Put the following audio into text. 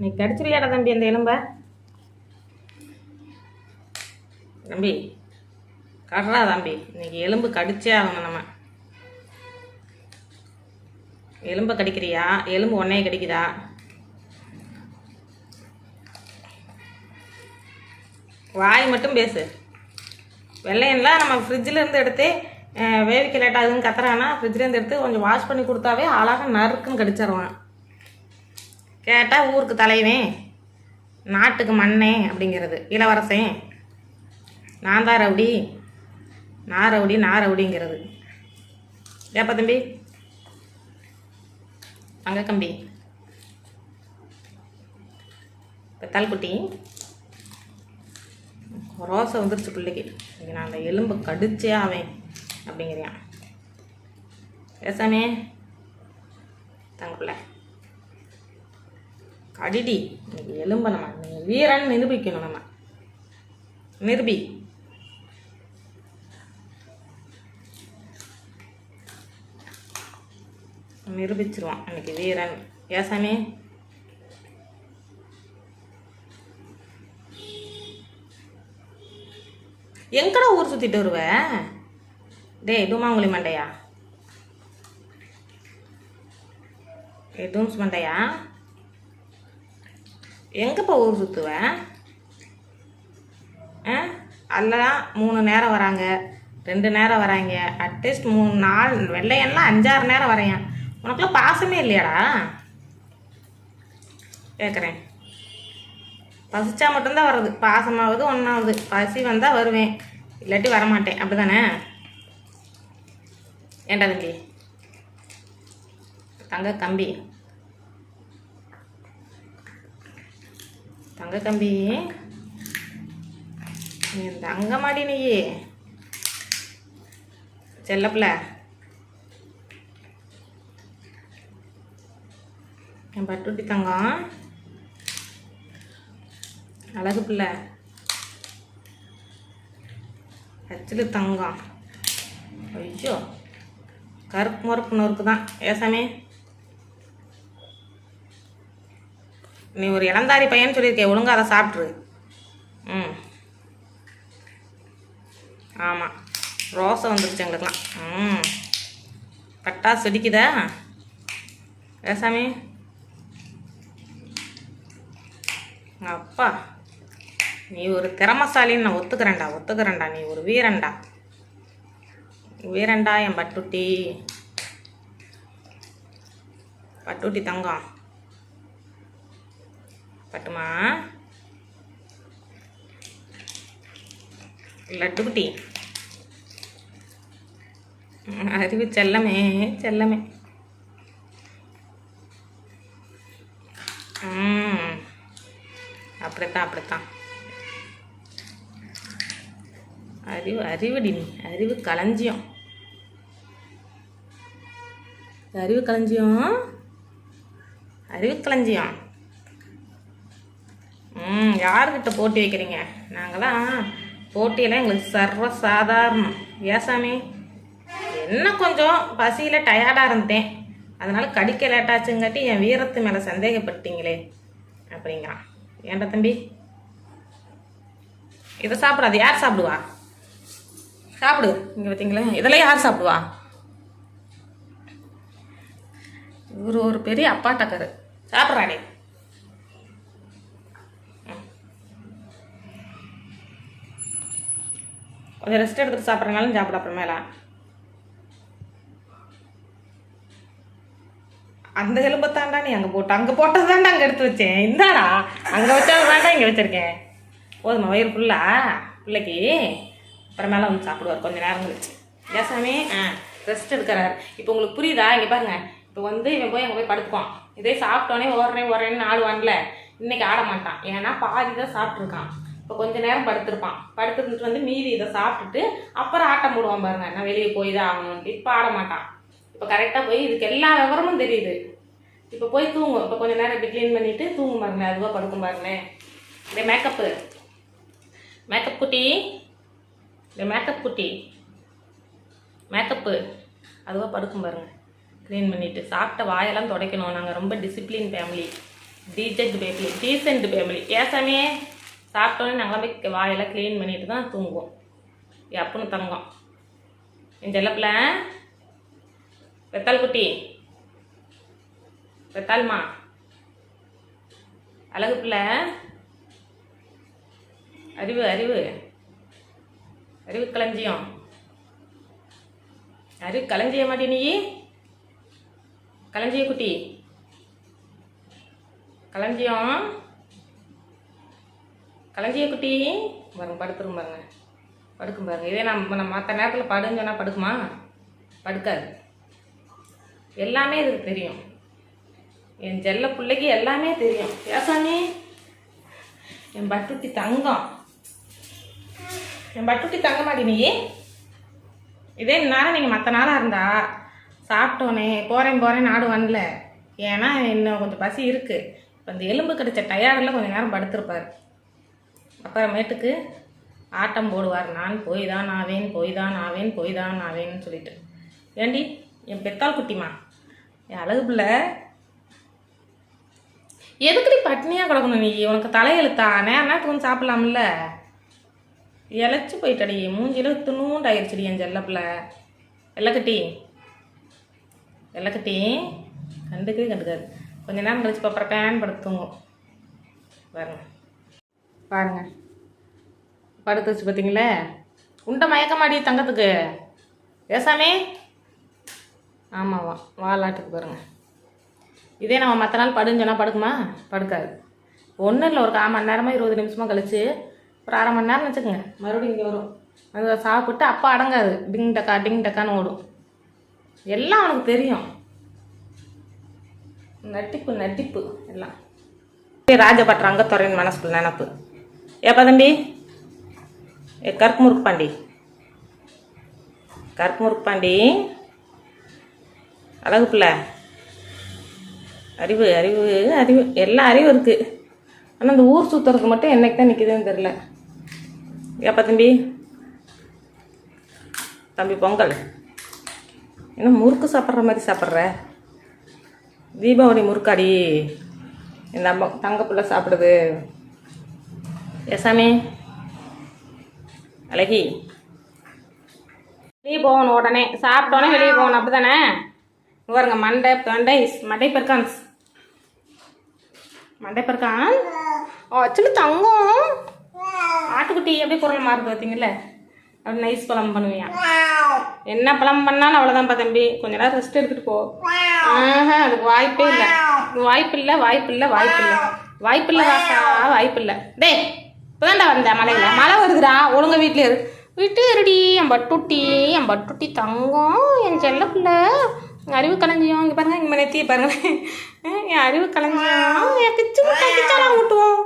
நீ கடிச்சிருவியாடா தம்பி அந்த எலும்ப? தம்பி கடுறா தம்பி. இன்னைக்கு எலும்பு கடிச்சே ஆகணும் நம்ம. எலும்பை கடிக்கிறியா? எலும்பு ஒன்னையே கடிக்குதா? வாய் மட்டும் பேசு. வெள்ளையெல்லாம் நம்ம ஃப்ரிட்ஜிலேருந்து எடுத்து வேவிக்க லேட்டாகுதுன்னு கத்துறானா ஃப்ரிட்ஜ்லேருந்து எடுத்து கொஞ்சம் வாஷ் பண்ணி கொடுத்தாவே அழகாக நறுக்குன்னு கடிச்சிடுவான் கேட்டால் ஊருக்கு தலைவன். நாட்டுக்கு மண்ணே அப்படிங்கிறது. இளவரசன். நான் தான் ரவுடி. நான் ரவுடி நான் ரவுடிங்கிறது. ஏப்பா தம்பி. அங்க கம்பி. இப்போ தல்குட்டி ரோசை வந்துருச்சு பிள்ளைக்கு. இன்னைக்கு நான் அந்த எலும்பு கடிச்சே ஆவேன் அப்படிங்கிறியான் பேசாமே தங்க பிள்ளை. கடிடி. எலும்ப நம்ம வீரன் நிரூபிக்கணும் நம்ம. நிரூபி. நிரூபிச்சிருவான் அன்னைக்கு வீரன். ஏசாமி எங்கடா ஊர் சுற்றிட்டு வருவ? டேய் டூமாங்குழி மண்டையா? ஏ டூம்ஸ் மண்டையா? எங்கேப்பா ஊர் சுற்றுவேன் ஆ? எல்லாம் மூணு நேரம் வராங்க. ரெண்டு நேரம் வராங்க. அட்லீஸ்ட் மூணு நாள் வெள்ளையெல்லாம் அஞ்சாறு நேரம் வரையன். உனக்குலாம் பாசமே இல்லையாடா? கேட்குறேன் பசிச்சா மட்டும்தான் வர்றது. பாசமாவது ஒன்றாவது பசி வந்தால் வருவேன். இல்லாட்டி வரமாட்டேன். அப்படி தானே ஏண்டா தம்பி தங்க கம்பி. தங்க கம்பி நீ தங்க மாடி நீ செல்லப்பில்ல என் பட்டுட்டி தங்கம். அழகு பிள்ளை. அச்சில் தங்கம். ஐயோ கருப்பு முறுப்பு நொறுக்கு தான் ஏசாமி நீ ஒரு இளந்தாரி பையன் சொல்லியிருக்கே ஒழுங்கா அதை சாப்பிட்ரு ம். ஆமாம் ரோசை வந்துருச்சு எங்களுக்குலாம் ம். பட்டாசு வெடிக்குதா ஏசாமி அப்பா. நீ ஒரு திறமசாலின்னு நான் ஒத்துக்கிறேன்டா ஒத்துக்கிறேன்டா. நீ ஒரு வீரன்டா. வீரன்டா என் பட்டுட்டி. பட்டுட்டி தங்கம். பட்டுமா? லட்டு குட்டி அறிவு செல்லமே செல்லமே. அப்படித்தான் அப்படித்தான். அறிவு அறிவுடி நீ. அறிவு களஞ்சியம். அறிவு களஞ்சியம்? அறிவு களஞ்சியம். ம் யாருக்கிட்ட போட்டி வைக்கிறீங்க? நாங்களாம் போட்டியெல்லாம் எங்களுக்கு சர்வ சாதாரணம் ஏசாமி என்ன கொஞ்சம் பசியில் டயர்டாக இருந்தேன். அதனால் கடிக்க லேட்டாச்சுங்காட்டி என் வீரத்து மேலே சந்தேகப்பட்டீங்களே அப்படிங்கிறான். ஏன்டா தம்பி? இதை சாப்பிடாது யார் சாப்பிடுவா? சாப்பிடு இங்கே பார்த்தீங்களா இதெல்லாம் யார் சாப்பிடுவா? இவர் ஒரு பெரிய அப்பாட்டக்காரு சாப்பிட்றாடே கொஞ்சம் ரெஸ்ட் எடுத்துட்டு சாப்பிட்றனாலும் சாப்பிட அப்புறமேல. அந்த எலும்பை தாண்டா நீ அங்கே போட்டு அங்கே போட்டது தாண்டா அங்கே எடுத்து வச்சேன். இந்தாடா. அங்கே வச்சா தாண்டா இங்கே வச்சிருக்கேன். போதுமா வயிறு ஃபுல்லா பிள்ளைக்கு. அப்புறமேல வந்து சாப்பிடுவார் கொஞ்சம் நேரம் கழிச்சு. ஏசாமி ஆ ரெஸ்ட் எடுக்கிறாரு. இப்போ உங்களுக்கு புரியுதா? இங்கே பாருங்க. இப்போ வந்து இவன் போய் அங்கே போய் படுத்துக்குவான். இதே சாப்பிட்டோன்னே ஓடுறேன் ஓடுறேன்னு ஆடுவான்ல. இன்னைக்கு ஆட மாட்டான் ஏன்னா பாதி தான் சாப்பிட்ருக்கான் இப்போ கொஞ்ச நேரம் படுத்திருப்பான். படுத்துட்டு வந்து மீதி இதை சாப்பிட்டுட்டு அப்புறம் ஆட்டம் போடுவான் பாருங்க. நான் வெளியே போய் தான் ஆகணும்னு இப்போ ஆட மாட்டான். இப்போ கரெக்டாக போய் இதுக்கு எல்லா விவரமும் தெரியுது. இப்போ போய் தூங்கும். இப்போ கொஞ்சம் நேரம் இப்படி க்ளீன் பண்ணிட்டு தூங்கும் பாருங்க அதுவாக படுக்கும் பாருங்களேன். இந்த மேக்கப்பு மேக்கப் குட்டி. இந்த மேக்கப் குட்டி. மேக்கப்பு அதுவாக படுக்கும் பாருங்க. க்ளீன் பண்ணிட்டு. சாப்பிட்ட வாயெல்லாம் துடைக்கணும். நாங்கள் ரொம்ப டிசிப்ளின் ஃபேமிலி டீஜெட் ஃபேமிலி டீசென்ட் ஃபேமிலி ஏசாமே சாப்பிட்டோன்னே நாங்களாம் போய் வாயெல்லாம் க்ளீன் பண்ணிட்டு தான் தூங்குவோம். எப்பன்னு தங்கம். என் செல்லப்பில் வெத்தால் குட்டி. வெத்தால்மா அழகு பிள்ளை. அறிவு அறிவு. அறிவு களஞ்சியம். அறிவு களஞ்சிய மாட்டி நீ. களஞ்சிய குட்டி. களஞ்சியம். கலஞ்சிய குட்டி பாருங்க படுத்துரும் பாருங்க. படுக்கும் பாருங்க. இதே நம்ம நம்ம மற்ற நேரத்தில் படுன்னு சொன்னால் படுக்குமா? படுக்காது. எல்லாமே இதுக்கு தெரியும். என் செல்ல பிள்ளைக்கு எல்லாமே தெரியும். ஏசாமி என் பட்டுட்டி தங்கம். என் பட்டுட்டி தங்க மாட்டி நீ? இதே நேரம் நீங்கள் மற்ற நாளாக இருந்தா சாப்பிட்டோன்னே போகிறேன் போகிறேன் நாடு வரல ஏன்னா இன்னும் கொஞ்சம் பசி இருக்குது இப்போ இந்த எலும்பு கிடைச்ச டயர்டில் கொஞ்சம் நேரம் படுத்திருப்பார். அப்புறமேட்டுக்கு ஆட்டம் போடுவார். நான் போய் தான் ஆவேன் போய் தான் ஆவேன் போய் தான் ஆவேன்னு சொல்லிட்டு. ஏண்டி என் பெத்தாள் குட்டிமா என் அழகு பிள்ளை எதுக்குடி பட்னியாக கிடக்கணும் நீ? உனக்கு தலையெழுத்தா? நேரம் நேரத்துக்கு வந்து சாப்பிடலாம்ல? இழைச்சி போயிட்டடி. மூஞ்சில துணுண்டு ஆயிடுச்சுடி என் செல்ல பிள்ளை. எல்லக்கட்டி எல்லக்கட்டி கண்டுக்கவே கண்டுக்காது. கொஞ்ச நேரம் கழிச்சு அப்புறம் பேன் படுத்துங்க பாருங்க. பாருங்க படுத்து வச்சு பார்த்தீங்களே உண்டை மயக்கமாடி தங்கத்துக்கு. பேசாமே ஆமாவா வாலாட்டுக்கு பாருங்க. இதே நம்ம மற்ற நாள் படுன்னு சொன்னால் படுக்குமா? படுக்காது. ஒன்றும் இல்லை ஒரு கால் மணி நேரமாக இருபது நிமிஷமாக கழிச்சு ஒரு அரை மணி நேரம் வச்சுக்கோங்க. மறுபடியும் இங்கே வரும். அது சாப்பிட்டு அப்போ அடங்காது. டிங் டக்கா டிங் டக்கான்னு ஓடும். எல்லாம் அவனுக்கு தெரியும். நட்டிப்பு நட்டிப்பு எல்லாம். ராஜபட்ற அங்கத்துறையின் மனசுக்குள்ள நினப்பு. ஏப்பா தம்பி ஏ கருக்கு முறுக்கு பாண்டி. கருக்கு முறுக்கு பாண்டி. அழகு பிள்ளை. அறிவு அறிவு அறிவு. எல்லா அறிவும் இருக்குது ஆனால் இந்த ஊர் சுற்றுறதுக்கு மட்டும் என்னைக்கு தான் நிற்கிதுன்னு தெரில ஏப்பா தம்பி தம்பி பொங்கல். என்ன முறுக்கு சாப்பிட்ற மாதிரி சாப்பிட்ற? தீபாவளி முறுக்காடி. இந்த அம்மா தங்க பிள்ளை சாப்பிடுது. எசாமி அழகி வெளியே போகணும் உடனே. சாப்பிட்டோன்னே வெளியே போகணும். அப்படி தானே பாருங்க மண்டை தொண்டை மண்டை பெருக்கான்ஸ் மண்டை பெருக்கான் ஆக்சுவலி தங்கம். ஆட்டுக்குட்டி அப்படியே குரல் மாறுது பார்த்தீங்கல்ல அப்படி நைஸ் பழம் பண்ணுவியா என்ன பழம் பண்ணாலும் அவ்வளோதான்ப்பா தம்பி. கொஞ்ச நேரம் ரெஸ்ட் எடுத்துட்டு போ. ஆஹா அதுக்கு வாய்ப்பே இல்லை. வாய்ப்பு இல்லை வாய்ப்பு இல்லை வாய்ப்பு இல்லை வாய்ப்பு இல்லை வந்த வாய்ப்பு இப்போதான்டா வந்தேன் மழை வருதுடா ஒழுங்கா வீட்டில் இரு. வீட்டு இருடி என் பட்டுட்டி என் பட்டுட்டி தங்கம் என் செல்ல பிள்ளை. அறிவு கலைஞ்சியும் இங்கே பாருங்க இங்கே நெத்தி பாருங்க. என் அறிவு கலைஞ்சியும் என் கிச்சு முட்டை கிச்சாலாம் ஊட்டுவோம்.